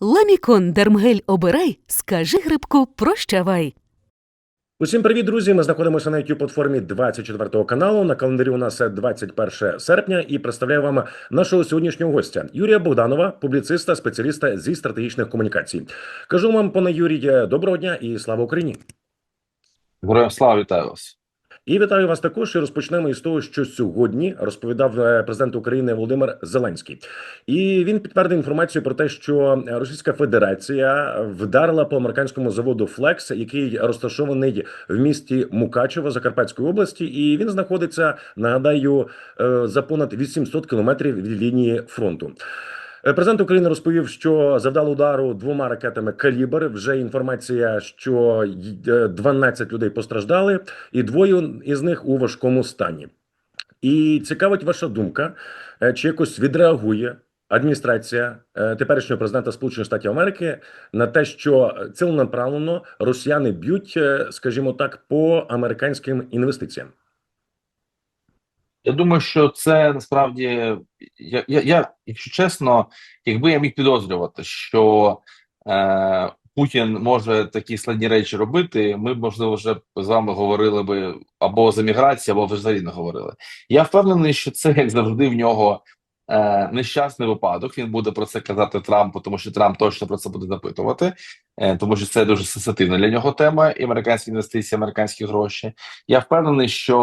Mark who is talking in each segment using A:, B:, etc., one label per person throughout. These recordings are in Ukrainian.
A: Ламікон Дермгель обирай, скажи грибку прощавай.
B: Усім привіт, друзі! Ми знаходимося на youtube платформі 24 каналу. На календарі у нас 21 серпня і представляю вам нашого сьогоднішнього гостя Юрія Богданова, публіциста, спеціаліста зі стратегічних комунікацій. Кажу вам, пане Юрій, доброго дня і слава Україні!
C: Героям слава вітаю вас.
B: І вітаю вас також. І розпочнемо із того, що сьогодні розповідав е, президент України Володимир Зеленський, і він підтвердив інформацію про те, що Російська Федерація вдарила по американському заводу Флекс, який розташований в місті Мукачево Закарпатської області, і він знаходиться, нагадаю, е, за понад 800 кілометрів від лінії фронту. Е, Президент України розповів, що завдав удару двома ракетами калібр. Вже інформація, що й- е, 12 людей постраждали, і двоє із них у важкому стані. І цікавить ваша думка, е, чи якось відреагує адміністрація теперішнього президента Сполучених Штатів Америки на те, що ціленаправленно росіяни б'ють, скажімо так, по американським інвестиціям.
C: Я думаю, що це насправді я, я, я якщо чесно, якби я міг підозрювати, що е, Путін може такі складні речі робити, ми б можливо вже з вами говорили би або за міграцію, або взагалі не говорили. Я впевнений, що це як завжди в нього е, нещасний випадок. Він буде про це казати Трампу, тому що Трамп точно про це буде запитувати, е, тому що це дуже сенситивна для нього тема. І американські інвестиції, американські гроші. Я впевнений, що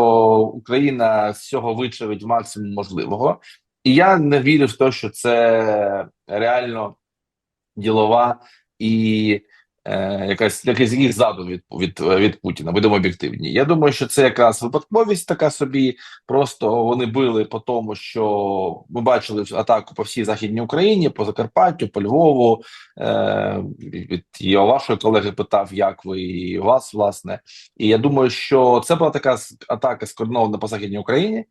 C: Україна з цього вичавить максимум можливого, і я не вірю в те, що це реально ділова і якась якийсь якийсь задум від, від, від Путіна. Будемо об'єктивні. Я думаю, що це якраз випадковість така собі. Просто вони били по тому, що ми бачили атаку по всій західній Україні, по Закарпаттю, по Львову. Е, від у вашої колеги питав, як ви і вас, власне. І я думаю, що це була така атака скоординована по західній Україні.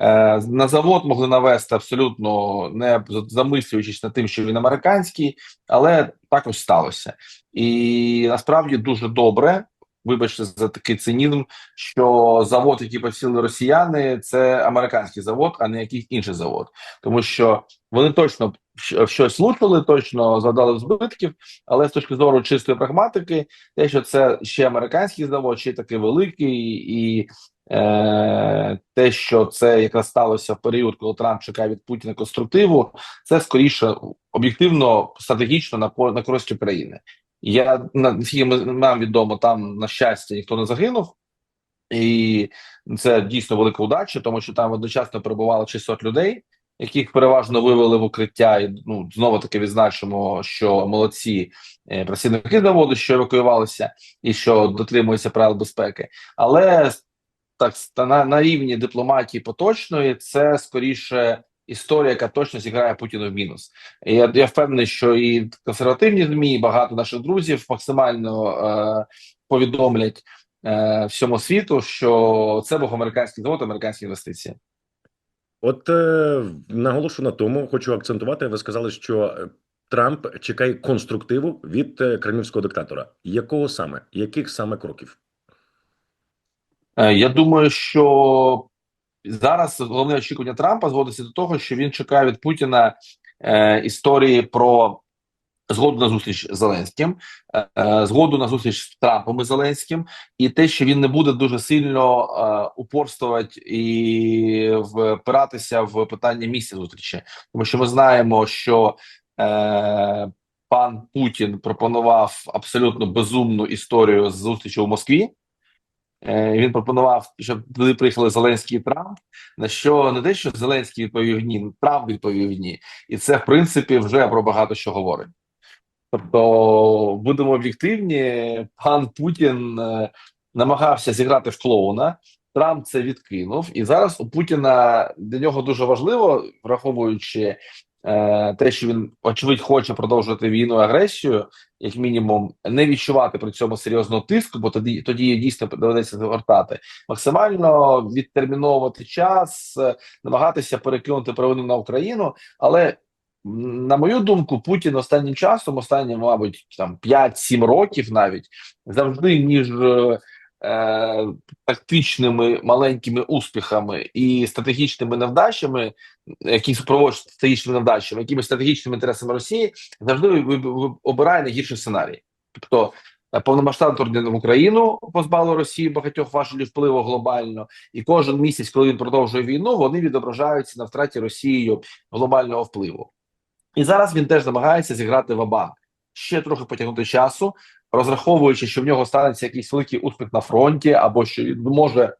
C: Е, на завод могли навести абсолютно не замислюючись над тим, що він американський, але також сталося. І насправді дуже добре. Вибачте за такий цинізм, що завод, який посіли росіяни, це американський завод, а не якийсь інший завод, тому що вони точно щось влучили, точно завдали збитків, але з точки зору чистої прагматики, те, що це ще американський завод, ще такий великий, і е, те, що це якраз сталося в період, коли Трамп чекає від Путіна конструктиву, це скоріше об'єктивно стратегічно на на користь України. Я на- наскільки нам відомо, там на щастя ніхто не загинув. І це дійсно велика удача, тому що там одночасно перебувало 600 людей, яких переважно вивели в укриття. І ну знову таки відзначимо, що молодці е, працівники заводу, що евакуювалися, і що дотримуються правил безпеки. Але так на, на рівні дипломатії поточної це скоріше історія, яка точно зіграє Путіну в мінус. І я, я впевнений, що і консервативні змі, і багато наших друзів максимально е, повідомлять е, всьому світу, що це був американський завод, американські інвестиції.
B: От е, наголошу на тому, хочу акцентувати. Ви сказали, що Трамп чекає конструктиву від е, кремлівського диктатора. Якого саме? Яких саме кроків?
C: Е, Я думаю, що зараз головне очікування Трампа зводиться до того, що він чекає від Путіна е, історії про згоду на зустріч з Зеленським, е, е, згоду на зустріч з Трампом і Зеленським, і те, що він не буде дуже сильно е, упорствувати і впиратися в питання місця зустрічі, тому що ми знаємо, що е, пан Путін пропонував абсолютно безумну історію з зустрічі у Москві. Е, Він пропонував, щоб туди приїхали Зеленський і Трамп. На що не те, що Зеленський відповів ні, Трамп відповів ні, і це в принципі вже про багато що говорить. Тобто, будемо об'єктивні, пан Путін е, намагався зіграти в клоуна. Трамп це відкинув, і зараз у Путіна для нього дуже важливо, враховуючи те, що він очевидь хоче продовжувати війну агресію, як мінімум, не відчувати при цьому серйозного тиску, бо тоді тоді дійсно доведеться звертати. Максимально відтерміновувати час, е, намагатися перекинути провину на Україну, але. На мою думку, Путін останнім часом, останні, мабуть, там 5-7 років навіть завжди між е, е, тактичними маленькими успіхами і стратегічними невдачами, які супроводжують стратегічними невдачами, якими стратегічними інтересами Росії, завжди обирає найгірший сценарій. Тобто е, повномасштабне вторгнення в Україну позбавило Росії багатьох важелів впливу глобально, і кожен місяць, коли він продовжує війну, вони відображаються на втраті Росією глобального впливу. І зараз він теж намагається зіграти в банк ще трохи потягнути часу, розраховуючи, що в нього станеться якийсь великий успіх на фронті, або що він може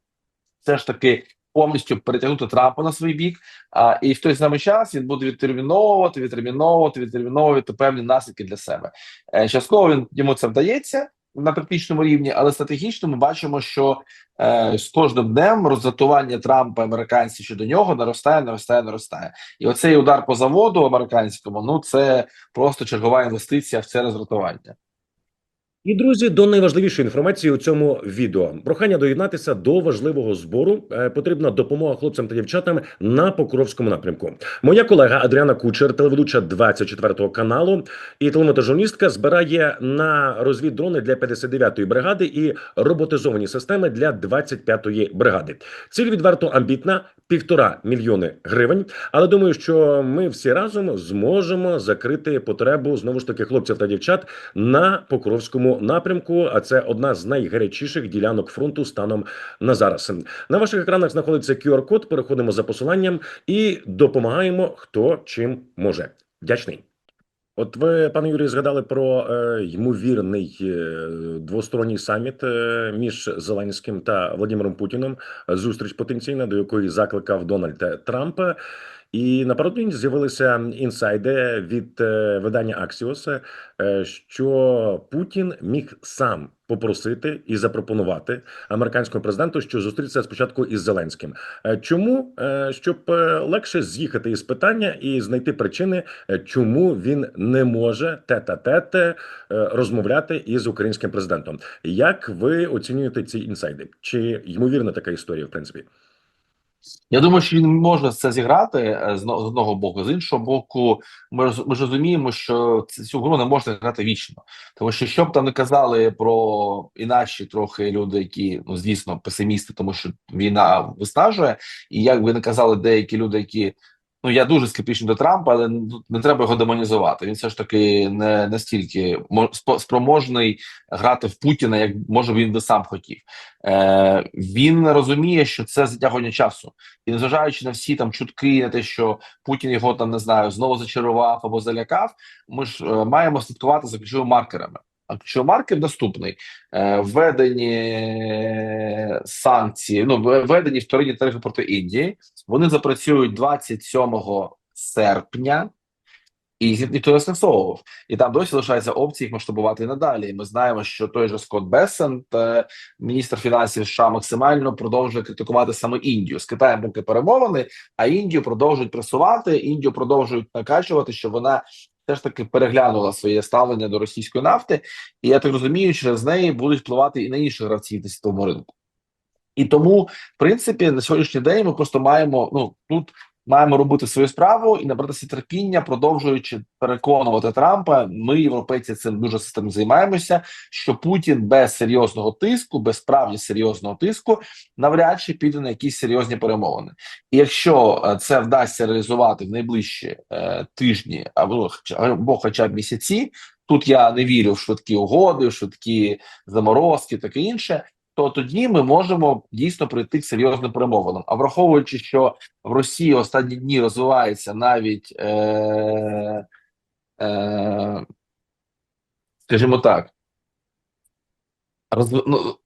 C: все ж таки повністю перетягнути Трампа на свій бік. А і в той самий час він буде відтерміновувати, відтерміновувати, відтерміновувати певні наслідки для себе. Е, частково він йому це вдається на практичному рівні, але стратегічно ми бачимо, що е, з кожним днем роздратування Трампа американців щодо нього наростає, наростає, наростає. І оцей удар по заводу американському ну це просто чергова інвестиція в це роздратування.
B: І друзі, до найважливішої інформації у цьому відео. Прохання доєднатися до важливого збору. Е, Потрібна допомога хлопцям та дівчатам на Покровському напрямку. Моя колега Адріана Кучер, телеведуча 24 каналу і телемотожурналістка, збирає на розвіддрони для 59-ї бригади і роботизовані системи для 25-ї бригади. Ціль відверто амбітна півтора мільйони гривень. Але думаю, що ми всі разом зможемо закрити потребу знову ж таки хлопців та дівчат на Покровському напрямку. А це одна з найгарячіших ділянок фронту станом на зараз. На ваших екранах знаходиться QR-код. Переходимо за посиланням і допомагаємо хто чим може. Вдячний. От ви, пане Юрію, згадали про е, ймовірний е, двосторонній саміт е, між Зеленським та Владимиром Путіним. Зустріч потенційна, до якої закликав Дональд Трамп. І напередодні з'явилися інсайди від е, видання Axios, е, що Путін міг сам попросити і запропонувати американському президенту, що зустрітися спочатку із Зеленським. Е, Чому щоб легше з'їхати із питання і знайти причини, чому він не може тет-а-тет е, розмовляти із українським президентом? Як ви оцінюєте ці інсайди? Чи ймовірна така історія, в принципі?
C: Я думаю, що він може це зіграти е, з одного боку. З іншого боку, ми ми ж розуміємо, що цю гру не можна грати вічно, тому що що б там не казали про інакші трохи люди, які ну звісно песимісти, тому що війна виснажує, і як би не казали деякі люди, які. Ну, я дуже скептичний до Трампа, але не треба його демонізувати. Він все ж таки не настільки мо- спроможний грати в Путіна, як може він би сам хотів. Е, він розуміє, що це затягування часу, і незважаючи на всі там чутки, на те, що Путін його там не знаю, знову зачарував або залякав. Ми ж е, маємо слідкувати за ключовими маркерами. Ключовий маркер наступний: е, введені санкції, ну введені вторинні тарифи проти Індії. Вони запрацюють 27 серпня. І ніхто не скасовував, і там досі лишається опція їх масштабувати і надалі. І ми знаємо, що той же Скотт Бессент, е, міністр фінансів США, максимально продовжує критикувати саме Індію з Китаєм поки перемовини, а Індію продовжують пресувати. Індію продовжують накачувати, що вона все ж таки переглянула своє ставлення до російської нафти, і я так розумію, через неї будуть впливати і на інші гравців на світовому ринку. І тому, в принципі, на сьогоднішній день ми просто маємо ну тут маємо робити свою справу і набратися терпіння, продовжуючи переконувати Трампа. Ми, європейці, цим дуже системно займаємося. Що Путін без серйозного тиску, без справді серйозного тиску, навряд чи піде на якісь серйозні перемовини. І якщо е, це вдасться реалізувати в найближчі е, тижні або або хоча б місяці. Тут я не вірю в швидкі угоди, в швидкі заморозки, таке інше. То тоді ми можемо дійсно прийти к серйозним перемовинам. А враховуючи, що в Росії останні дні розвивається навіть, е, е, скажімо так, роз, ну,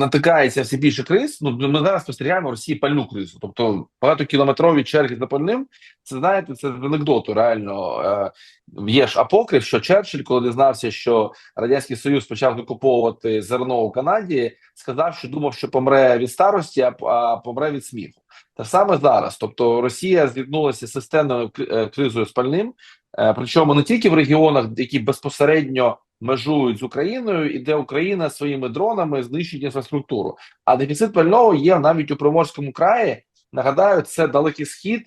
C: натикається все більше криз. Ну ми зараз спостерігаємо в Росії пальну кризу. Тобто багатокілометрові черги за пальним. Це знаєте, це анекдоту. Реально е, є ж апокриф, що Черчилль, коли дізнався, що радянський союз почав викуповувати зерно у Канаді, сказав, що думав, що помре від старості, а, помре від сміху. Те саме зараз. Тобто Росія зіткнулася з системною е, кризою з пальним. Е, Причому не тільки в регіонах, які безпосередньо межують з Україною, і де Україна своїми дронами знищить інфраструктуру. А дефіцит пального є навіть у Приморському краї. Нагадаю, це далекий схід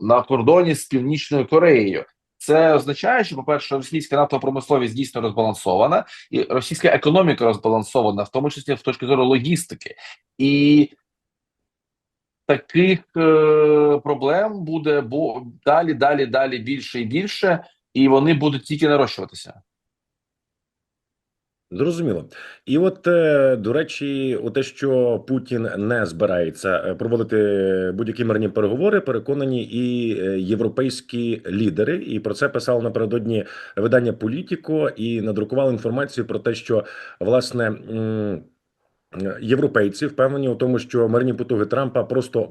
C: на кордоні з Північною Кореєю. Це означає, що, по-перше, російська нафтопромисловість дійсно розбалансована, і російська економіка розбалансована, в тому числі з точки зору логістики. І таких е, проблем буде бо далі, далі, далі більше і більше, і вони будуть тільки нарощуватися.
B: Зрозуміло. І от, е, до речі, у те, що Путін не збирається е, проводити будь-які мирні переговори, переконані і е, європейські лідери. І про це писало напередодні видання Політіко і надрукували інформацію про те, що власне. М, Європейці впевнені у тому, що мирні потуги Трампа просто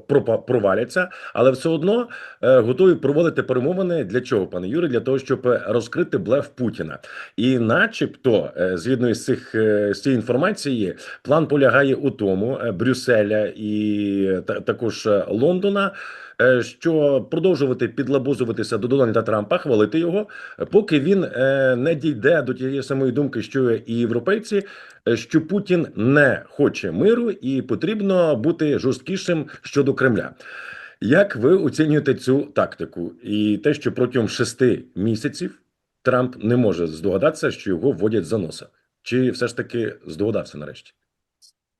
B: проваляться, але все одно е, готові проводити перемовини для чого, пане Юрі? Для того, щоб е, розкрити блеф Путіна. І, начебто, е, згідно із цих е, з цієї інформації, план полягає у тому е, Брюсселя і та, також е, Лондона. Е, Що продовжувати підлабузуватися до Дональда Трампа, хвалити його, поки він е, не дійде до тієї самої думки, що і європейці, що Путін не хоче миру і потрібно бути жорсткішим щодо Кремля. Як ви оцінюєте цю тактику і те, що протягом шести місяців Трамп не може здогадатися, що його вводять за носа? Чи все ж таки здогадався нарешті?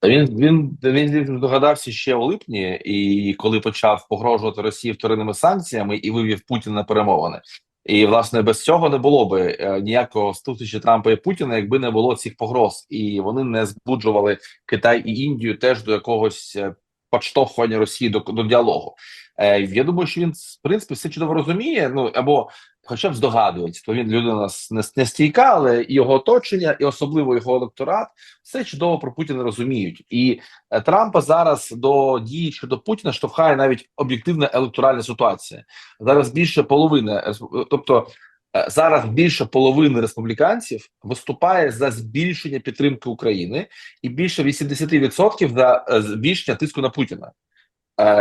C: Він він він здогадався ще у липні, і коли почав погрожувати Росії вторинними санкціями і вивів Путіна на перемовини. І власне без цього не було би е, ніякого зустрічі Трампа і Путіна, якби не було цих погроз, і вони не збуджували Китай і Індію теж до якогось е, підштовхування Росії до, до діалогу. Е, я думаю, що він в принципі все чудово розуміє. Ну або хоча б здогадується, то він людина не, стійка, але його оточення, і особливо його електорат, все чудово про Путіна розуміють. І е, Трампа зараз до дії щодо Путіна штовхає навіть об'єктивна електоральна ситуація. Зараз більше половини, тобто е, зараз більше половини республіканців виступає за збільшення підтримки України, і більше 80% за е, збільшення тиску на Путіна.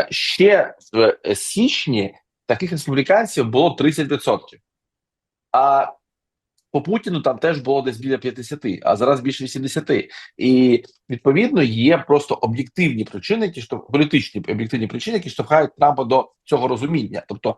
C: Ще в січні таких республіканців було 30%. А по Путіну там теж було десь біля 50, а зараз більше 80. І відповідно є просто об'єктивні причини, які що політичні об'єктивні причини, які штовхають Трампа до цього розуміння. Тобто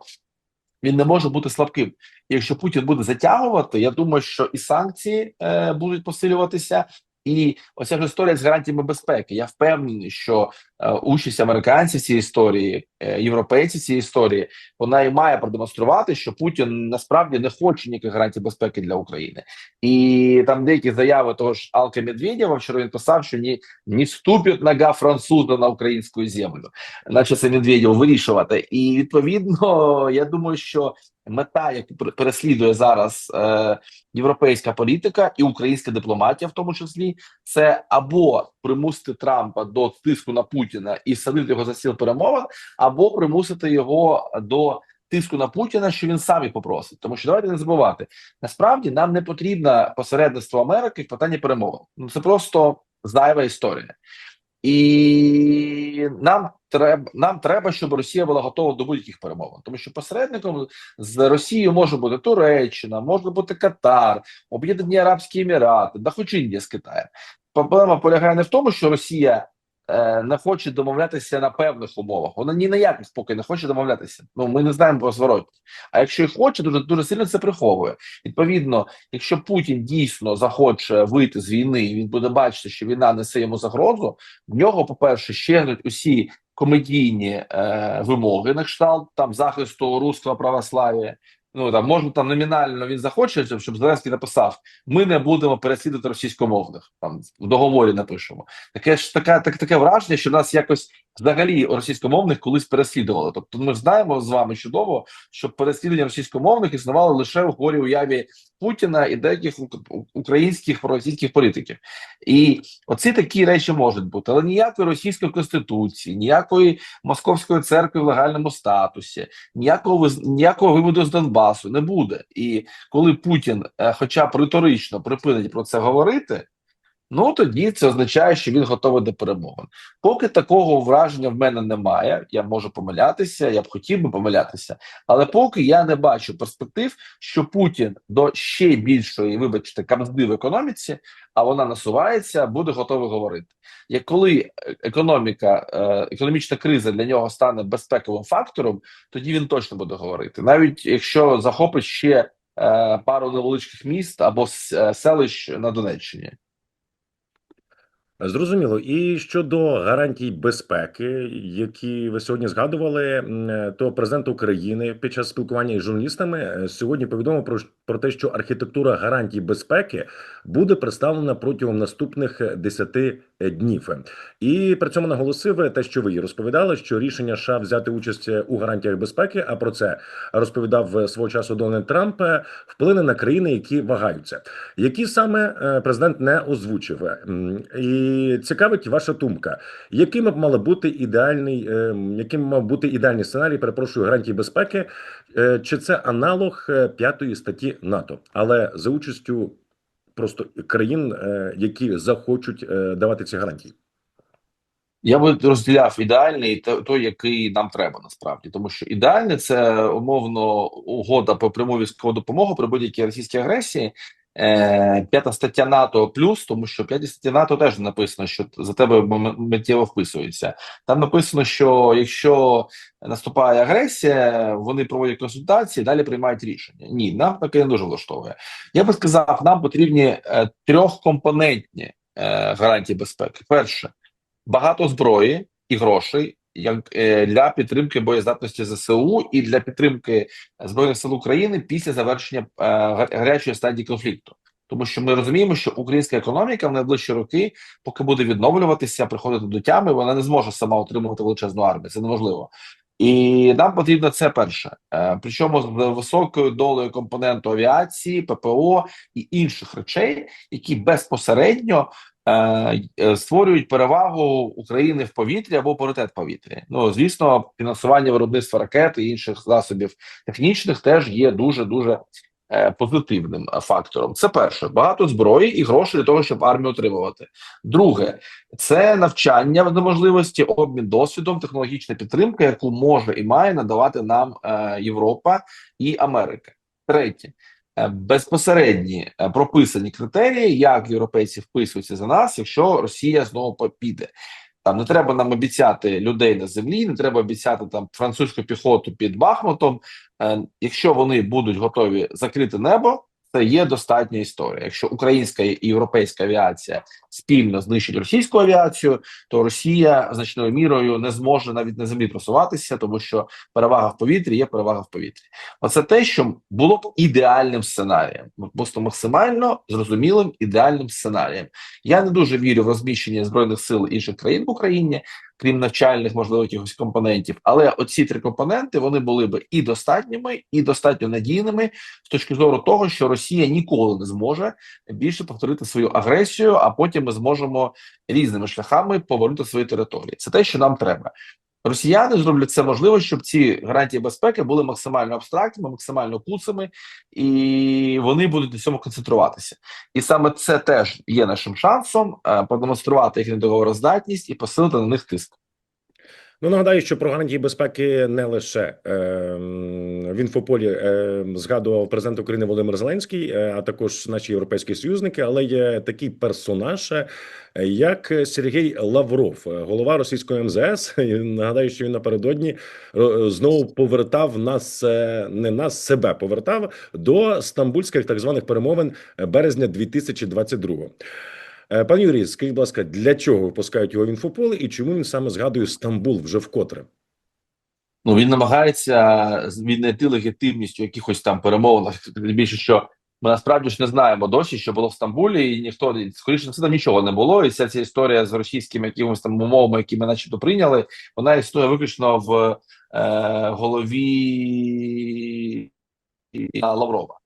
C: він не може бути слабким. І якщо Путін буде затягувати, я думаю, що і санкції е, будуть посилюватися. І оця історія з гарантіями безпеки. Я впевнений, що е, участь американців цій історії, е, європейці в цій історії, вона і має продемонструвати, що Путін насправді не хоче ніяких гарантій безпеки для України. І там деякі заяви того ж Алка Медведєва, вчора він писав, що ні, не ступить нога француза на українську землю, наче це Медведєв вирішувати. І відповідно, я думаю, що мета, яку пер- переслідує зараз е, європейська політика і українська дипломатія, в тому числі, це або примусити Трампа до тиску на Путіна і садити його за стіл перемовин, або примусити його до тиску на Путіна, що він сам їх попросить. Тому що давайте не забувати, насправді нам не потрібно посередництво Америки в питанні перемовин. Ну це просто зайва історія. І нам треба нам треба, щоб Росія була готова до будь-яких перемовин, тому що посередником з Росією може бути Туреччина, може бути Катар, Об'єднані Арабські Емірати, да хоч Індія з Китаєм. Проблема полягає не в тому, що Росія не хоче домовлятися на певних умовах. Вона ні на яких поки не хоче домовлятися. Ну ми не знаємо про зворотні. А якщо і хоче, дуже дуже сильно це приховує. Відповідно, якщо Путін дійсно захоче вийти з війни, і він буде бачити, що війна несе йому загрозу. В нього, по перше, щезнуть усі комедійні е, вимоги на кшталт там захисту руського православ'я. Ну там можна там номінально він захоче, щоб, Зеленський написав: ми не будемо переслідувати російськомовних. Там в договорі напишемо. Таке ж така так, таке враження, що нас якось взагалі російськомовних колись переслідували. Тобто, ми знаємо з вами чудово, що переслідування російськомовних існувало лише в горі уяві Путіна і деяких українських проросійських політиків. І оці такі речі можуть бути, але ніякої російської конституції, ніякої московської церкви в легальному статусі, ніякого ніякого виводу з Донбасу не буде. І коли Путін, е, хоча б риторично припинить про це говорити. Ну тоді це означає, що він готовий до перемовин. Поки такого враження в мене немає, я можу помилятися, я б хотів би помилятися, але поки я не бачу перспектив, що Путін до ще більшої, вибачте, камзди в економіці, а вона насувається, буде готовий говорити. Як коли е, економіка, е, економічна криза для нього стане безпековим фактором, тоді він точно буде говорити, навіть якщо захопить ще е, пару невеличких міст або селищ на Донеччині.
B: Зрозуміло. І щодо гарантій безпеки, які ви сьогодні згадували, то президент України під час спілкування із журналістами е, сьогодні повідомив про, про те, що архітектура гарантій безпеки буде представлена протягом наступних 10 днів. І при цьому наголосив те, що ви розповідали, що рішення США взяти участь у гарантіях безпеки, а про це розповідав е, свого часу Дональд Трамп, е, вплине на країни, які вагаються. Які саме е, президент не озвучив, і цікавить ваша думка, яким б мала бути ідеальний, е, яким мав бути ідеальний сценарій, перепрошую, гарантії безпеки, Е, чи це аналог е, п'ятої статті НАТО, але за участю просто країн, е, які захочуть е, давати ці гарантії.
C: Я би розділяв ідеальний той, який нам треба насправді, тому що ідеальний це умовно угода про пряму військову допомогу при будь-якій російській агресії. Е, п'ята стаття НАТО плюс, тому що в статті НАТО теж написано, що за тебе миттєво вписується. Там написано, що якщо наступає агресія, вони проводять консультації, далі приймають рішення. Ні, нам таке не дуже влаштовує. Я би сказав, нам потрібні е, трьохкомпонентні е, гарантії безпеки. Перше багато зброї і грошей як е, для підтримки боєздатності ЗСУ і для підтримки збройних сил України після завершення е, гарячої стадії конфлікту. Тому що ми розуміємо, що українська економіка в найближчі роки, поки буде відновлюватися, приходити до тями, вона не зможе сама утримувати величезну армію. Це неможливо. І нам потрібно це перше. Е, причому з високою долею компоненту авіації, ППО і інших речей, які безпосередньо створюють перевагу України в повітрі або паритет в повітрі. Ну звісно, фінансування виробництва ракет і інших засобів технічних теж є дуже дуже е, позитивним е, фактором. Це перше, багато зброї і грошей для того, щоб армію утримувати. Друге, це навчання до можливості, обмін досвідом, технологічна підтримка, яку може і має надавати нам е, Європа і Америка. Третє. Е, Безпосередні е, прописані критерії, як європейці вписуються за нас, якщо Росія знову попіде. Там не треба нам обіцяти людей на землі, не треба обіцяти там французьку піхоту під Бахмутом. Е, якщо вони будуть готові закрити небо, це є достатня історія. Якщо українська і європейська авіація спільно знищить російську авіацію, то Росія значною мірою не зможе навіть на землі просуватися, тому що перевага в повітрі є перевага в повітрі. Оце те, що було б ідеальним сценарієм, просто максимально зрозумілим ідеальним сценарієм. Я не дуже вірю в розміщення збройних сил інших країн в Україні, крім навчальних, можливо, якихось компонентів. Але оці три компоненти вони були б і достатніми, і достатньо надійними з точки зору того, що Росія ніколи не зможе більше повторити свою агресію, а потім ми зможемо різними шляхами повернути свої території. Це те, що нам треба. Росіяни зроблять це можливо, щоб ці гарантії безпеки були максимально абстрактними, максимально куцими, і вони будуть на цьому концентруватися. І саме це теж є нашим шансом е, продемонструвати їхню договороздатність і посилити на них тиск.
B: Ну нагадаю, що про гарантії безпеки не лише е, в інфополі е, згадував президент України Володимир Зеленський, е, а також наші європейські союзники, але є такий персонаж, е, як Сергій Лавров, е, голова російської МЗС. Нагадаю, що він напередодні е, знову повертав нас, не нас себе повертав до стамбульських так званих перемовин березня 2022 Е, Пан Юрій, скажіть, будь ласка, для чого випускають його в інфополе і чому він саме згадує Стамбул вже вкотре?
C: Ну він намагається віднайти легітимність у якихось там перемовинах. Більше, що ми насправді ж не знаємо досі, що було в Стамбулі, і ніхто скоріше все там нічого не було. І вся ця історія з російськими якимось там умовами, які ми начебто прийняли, вона існує виключно в е, голові Лаврова.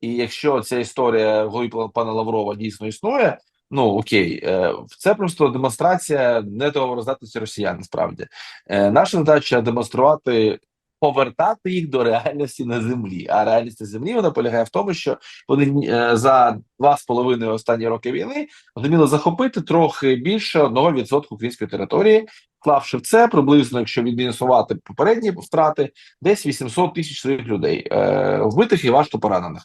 C: І якщо ця історія голові пана Лаврова дійсно існує. Ну окей, е, це просто демонстрація недоговороздатності росіян. Насправді, Е, наша задача демонструвати повертати їх до реальності на землі. А реальність на землі вона полягає в тому, що вони е, за два з половиною останні роки війни зуміли захопити трохи більше одного відсотку української території, вклавши в це приблизно, якщо відмінусувати попередні втрати, десь 800 тисяч своїх людей е, вбитих і важко поранених.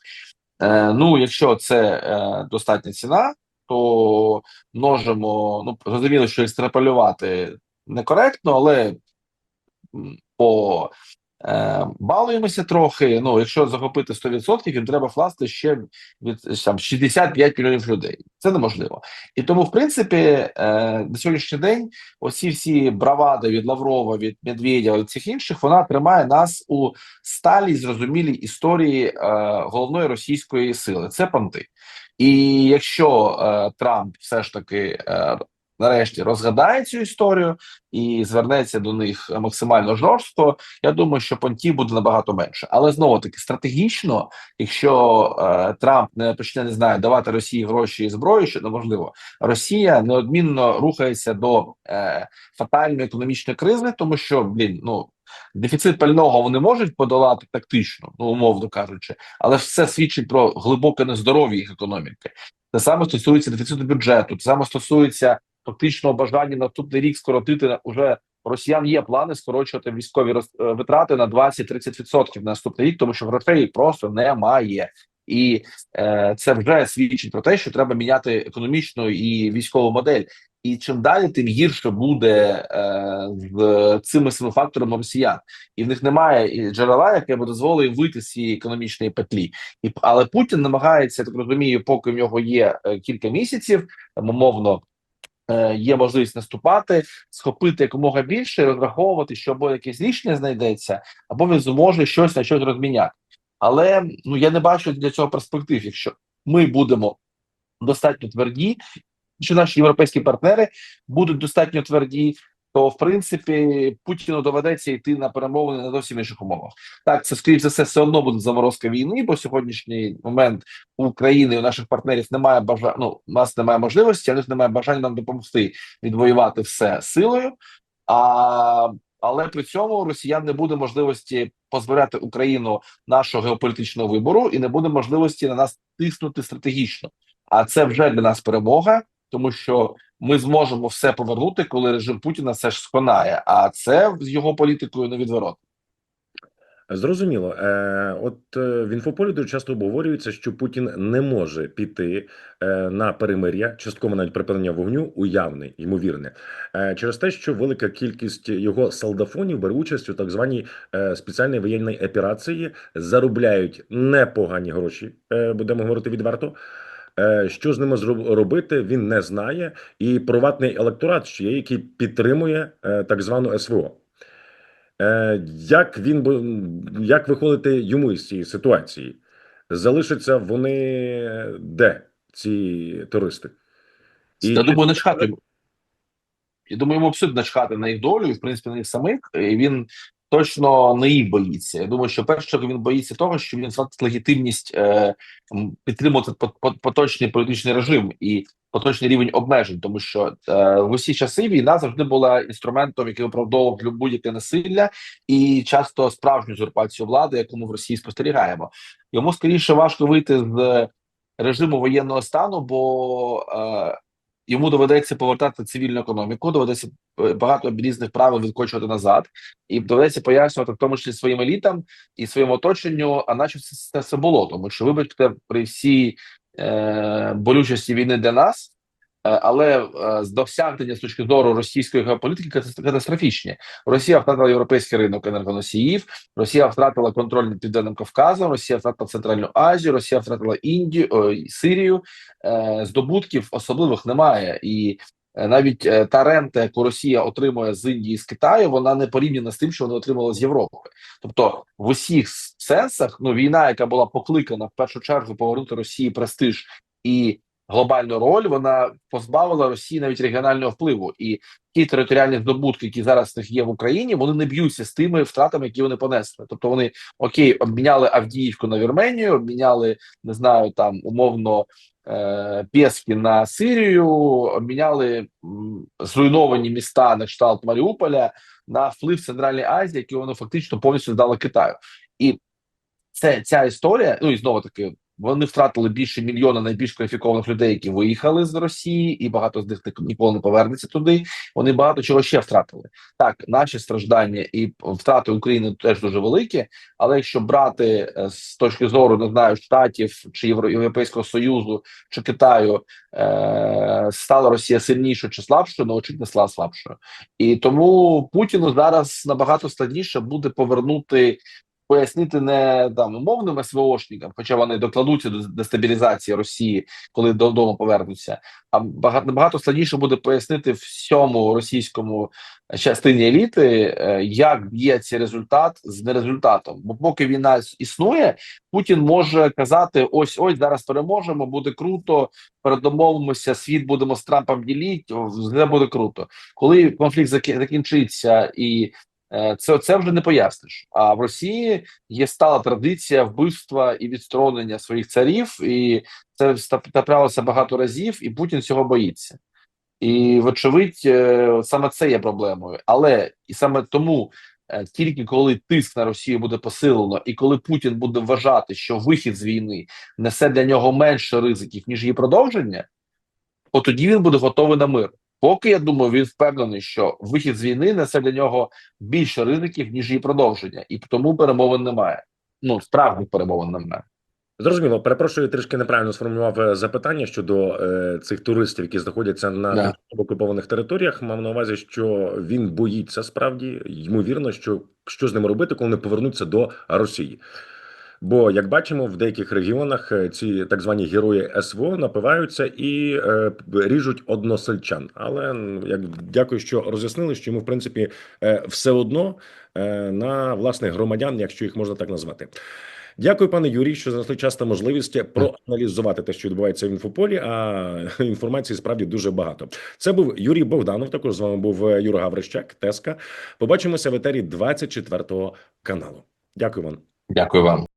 C: Е, ну, якщо це е, достатня ціна, то множимо. Ну зрозуміло, що екстраполювати некоректно, але по е, балуємося трохи. Ну, якщо захопити 100%, їм треба вкласти ще від там 65 мільйонів людей. Це неможливо. І тому, в принципі, е, на сьогоднішній день оці всі бравади від Лаврова, від Медведєва, від всіх інших, вона тримає нас у сталій зрозумілій історії е, головної російської сили. Це понти. І якщо е, Трамп все ж таки е, нарешті розгадає цю історію і звернеться до них максимально жорстко, я думаю, що понтів буде набагато менше. Але знову таки стратегічно, якщо е, Трамп не почне не знаю, давати Росії гроші і зброю, що неможливо, Росія неодмінно рухається до е, фатальної економічної кризи, тому що блін, ну. Дефіцит пального вони можуть подолати тактично, ну умовно кажучи, але це свідчить про глибоке нездоров'я їх економіки. Те саме стосується дефіциту бюджету, те саме стосується фактичного бажання наступний рік скоротити уже росіян. Є плани скорочувати військові е, витрати на 20-30% на наступний рік, тому що грошей просто немає. І е, це вже свідчить про те, що треба міняти економічну і військову модель. І чим далі, тим гірше буде е, з цими семи факторами росіян, і в них немає джерела, яке би дозволило вийти з цієї економічної петлі. І але Путін намагається я так розумію, поки в нього є е, кілька місяців, е, Є можливість наступати, схопити якомога більше, розраховувати, що або якесь рішення знайдеться, або він зможе щось на щось розміняти. Але ну я не бачу для цього перспектив. Якщо ми будемо достатньо тверді, що наші європейські партнери будуть достатньо тверді, то в принципі Путіну доведеться йти на перемовини на зовсім інших умовах. Так, це скоріше за все, все одно буде заморозка війни, бо сьогоднішній момент у України у наших партнерів немає бажання. Ну, у нас немає можливості, а них немає бажання нам допомогти відвоювати все силою. А але при цьому росіян не буде можливості позбавляти Україну нашого геополітичного вибору і не буде можливості на нас тиснути стратегічно. А це вже для нас перемога, тому що ми зможемо все повернути, коли режим Путіна все ж сконає. А це з його політикою невідворотно.
B: Зрозуміло. Е, от е, в інфополі дуже часто обговорюється, що Путін не може піти е, на перемир'я, частково навіть припинення вогню, уявне, ймовірне, через те, що велика кількість його солдафонів бере участь у так званій спеціальній воєнній операції, заробляють непогані гроші, будемо говорити відверто. Е, Що з ними робити, він не знає, і приватний електорат ще є, який підтримує е, так звану СВО. Е, Як він як виходити йому із цієї ситуації? Залишаться вони де ці туристи?
C: Я думаю, не чхати. йому. Я думаю, йому абсолютно чхати на їх долю, і в принципі на їх самих. І він точно не їх боїться. Я думаю, що перше, він боїться того, що він втратить легітимність е, підтримувати по- по- поточний політичний режим і поточний рівень обмежень, тому що е, в усі часи війна завжди була інструментом, який виправдовував будь-яке насилля і часто справжню узурпацію влади, яку ми в Росії спостерігаємо. Йому скоріше важко вийти з режиму воєнного стану, бо е, йому доведеться повертати цивільну економіку, доведеться е, багато різних правил відкочувати назад, і доведеться пояснювати в тому числі своїм елітам і своєму оточенню, а наче це, це все було. Тому що, вибачте, при всій е, болючості війни для нас. Е, Але е, з досягнення з точки зору російської геополітики катас- катастрофічні. Росія втратила європейський ринок енергоносіїв, Росія втратила контроль над південним Кавказом, Росія втратила Центральну Азію, Росія втратила Індію, ой, Сирію. Е, здобутків особливих немає, і навіть та рента, яку Росія отримує з Індії з Китаю, вона не порівняна з тим, що вони отримали з Європи. Тобто, в усіх сенсах, ну війна, яка була покликана в першу чергу повернути Росії престиж і глобальну роль, вона позбавила Росії навіть регіонального впливу. І ті територіальні здобутки, які зараз них є в Україні, вони не б'ються з тими втратами, які вони понесли. Тобто вони окей, обміняли Авдіївку на Вірменію, обміняли не знаю там умовно е, Пєски на Сирію, обміняли зруйновані міста на кшталт Маріуполя на вплив в Центральній Азії, який воно фактично повністю здало Китаю. І це ця історія. Ну і знову таки, вони втратили більше мільйона найбільш кваліфікованих людей, які виїхали з Росії, і багато з них ніколи не повернеться туди. Вони багато чого ще втратили. Так, наші страждання і втрати України теж дуже великі. Але якщо брати е, з точки зору не знаю штатів чи Євро- Європейського союзу чи Китаю, е, стала Росія сильнішою чи слабшою, ну очевидно стала слабшою, і тому Путіну зараз набагато складніше буде повернути. Пояснити не там умовним СВОшникам, хоча вони докладуться до дестабілізації Росії, коли додому повернуться. А багато набагато складніше буде пояснити всьому російському частині еліти, е, як б'ється результат з нерезультатом. Бо поки війна існує, Путін може казати: ось ось зараз переможемо, буде круто. Передомовимося, світ будемо з Трампом діліть, все буде круто. Коли конфлікт закінчиться і е, це, це вже не поясниш. А в Росії є стала традиція вбивства і відсторонення своїх царів, і це траплялося багато разів, і Путін цього боїться. І, вочевидь, е, саме це є проблемою. Але і саме тому, е, тільки коли тиск на Росію буде посилено, і коли Путін буде вважати, що вихід з війни несе для нього менше ризиків, ніж її продовження, от тоді він буде готовий на мир. Поки я думаю, він впевнений, що вихід з війни несе для нього більше ризиків, ніж її продовження, і тому перемовин немає. Ну, справжніх перемовин немає.
B: Зрозуміло, перепрошую, трішки неправильно сформулював е, запитання щодо е, цих туристів, які знаходяться на
C: Да.
B: окупованих територіях. Мав на увазі, що він боїться справді, ймовірно, що що з ними робити, коли вони повернуться до Росії. Бо, як бачимо, в деяких регіонах е, ці так звані герої СВО напиваються і е, ріжуть односельчан. Але як дякую, що роз'яснили, що йому в принципі е, все одно е, на власних громадян, якщо їх можна так назвати. Дякую, пане Юрій, що знайшли час та можливість проаналізувати те, що відбувається в інфополі. А інформації справді дуже багато. Це був Юрій Богданов. Також з вами був е, Юра Гаврищак, Теска. Побачимося в етері 24 каналу. Дякую вам.
C: Дякую вам.